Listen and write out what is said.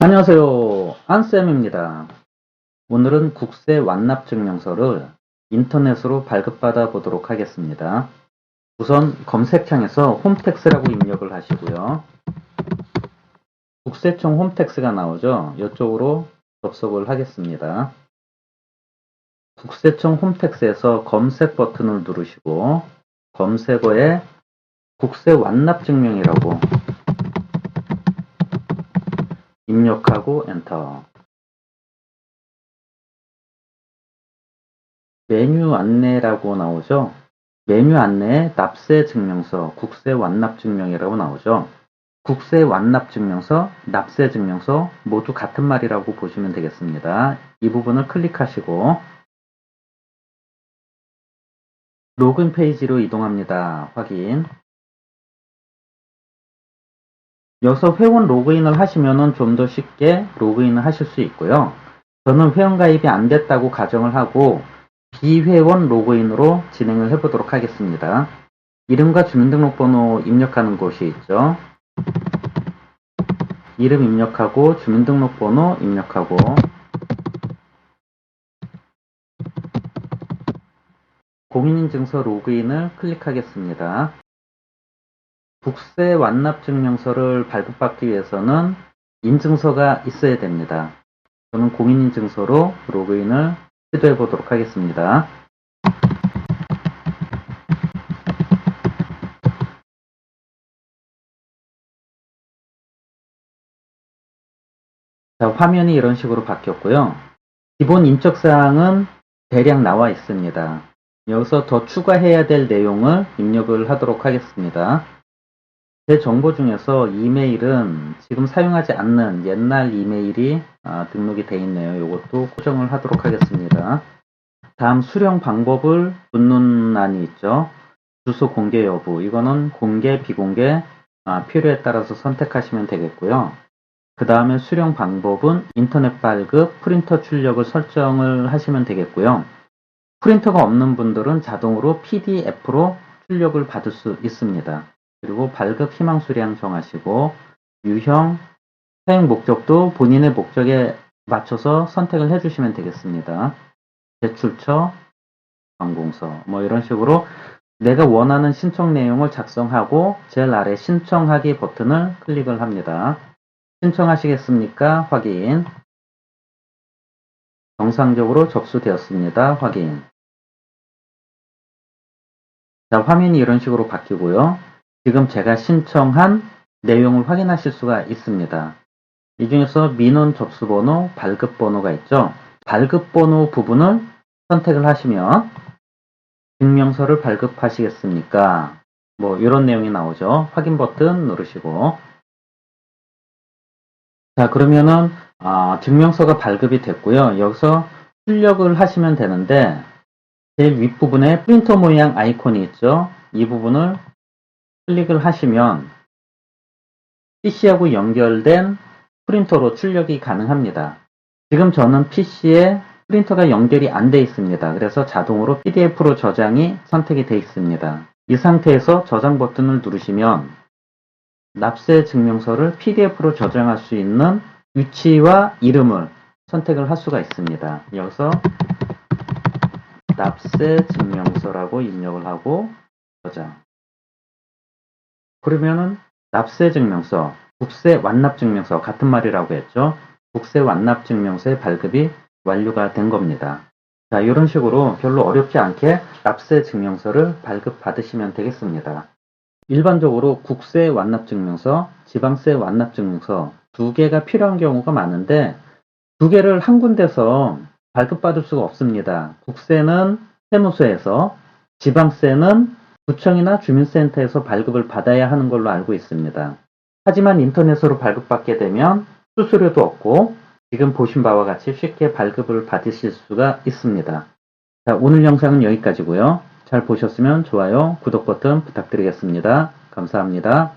안녕하세요. 안쌤입니다. 오늘은 국세 완납 증명서를 인터넷으로 발급받아 보도록 하겠습니다. 우선 검색창에서 홈택스라고 입력을 하시고요. 국세청 홈택스가 나오죠. 이쪽으로 접속을 하겠습니다. 국세청 홈택스에서 검색 버튼을 누르시고 검색어에 국세 완납 증명이라고 입력하고 엔터. 메뉴 안내라고 나오죠. 메뉴 안내에 납세 증명서, 국세 완납 증명이라고 나오죠. 국세 완납 증명서, 납세 증명서 모두 같은 말이라고 보시면 되겠습니다. 이 부분을 클릭하시고 로그인 페이지로 이동합니다. 확인. 여기서 회원 로그인을 하시면 좀더 쉽게 로그인을 하실 수 있고요. 저는 회원 가입이 안 됐다고 가정을 하고 비회원 로그인으로 진행을 해보도록 하겠습니다. 이름과 주민등록번호 입력하는 곳이 있죠. 이름 입력하고 주민등록번호 입력하고 공인인증서 로그인을 클릭하겠습니다. 국세 완납증명서를 발급받기 위해서는 인증서가 있어야 됩니다. 저는 공인인증서로 로그인을 시도해 보도록 하겠습니다. 자, 화면이 이런 식으로 바뀌었고요. 기본 인적사항은 대략 나와 있습니다. 여기서 더 추가해야 될 내용을 입력을 하도록 하겠습니다. 제 정보 중에서 이메일은 지금 사용하지 않는 옛날 이메일이 아, 등록이 되어 있네요. 이것도 고정을 하도록 하겠습니다. 다음 수령 방법을 묻는 안이 있죠. 주소 공개 여부 이거는 공개 비공개 아, 필요에 따라서 선택하시면 되겠고요. 그 다음에 수령 방법은 인터넷 발급 프린터 출력을 설정을 하시면 되겠고요. 프린터가 없는 분들은 자동으로 PDF로 출력을 받을 수 있습니다. 그리고 발급 희망 수량 정하시고 유형, 사용 목적도 본인의 목적에 맞춰서 선택을 해주시면 되겠습니다. 제출처, 관공서 뭐 이런 식으로 내가 원하는 신청 내용을 작성하고 제일 아래 신청하기 버튼을 클릭을 합니다. 신청하시겠습니까? 확인. 정상적으로 접수되었습니다. 확인. 자, 화면이 이런 식으로 바뀌고요. 지금 제가 신청한 내용을 확인하실 수가 있습니다. 이 중에서 민원 접수번호, 발급번호가 있죠. 발급번호 부분을 선택을 하시면 증명서를 발급하시겠습니까? 뭐 이런 내용이 나오죠. 확인 버튼 누르시고 자 그러면은 아, 증명서가 발급이 됐고요. 여기서 출력을 하시면 되는데 제일 윗부분에 프린터 모양 아이콘이 있죠. 이 부분을 클릭을 하시면 PC하고 연결된 프린터로 출력이 가능합니다. 지금 저는 PC에 프린터가 연결이 안 돼 있습니다. 그래서 자동으로 PDF로 저장이 선택이 되어 있습니다. 이 상태에서 저장 버튼을 누르시면 납세 증명서를 PDF로 저장할 수 있는 위치와 이름을 선택을 할 수가 있습니다. 여기서 납세 증명서라고 입력을 하고 저장 그러면은 납세 증명서, 국세 완납 증명서 같은 말이라고 했죠. 국세 완납 증명서의 발급이 완료가 된 겁니다. 자, 이런 식으로 별로 어렵지 않게 납세 증명서를 발급받으시면 되겠습니다. 일반적으로 국세 완납 증명서, 지방세 완납 증명서 두 개가 필요한 경우가 많은데 두 개를 한 군데서 발급받을 수가 없습니다. 국세는 세무서에서, 지방세는 구청이나 주민센터에서 발급을 받아야 하는 걸로 알고 있습니다. 하지만 인터넷으로 발급받게 되면 수수료도 없고 지금 보신 바와 같이 쉽게 발급을 받으실 수가 있습니다. 자, 오늘 영상은 여기까지고요. 잘 보셨으면 좋아요, 구독 버튼 부탁드리겠습니다. 감사합니다.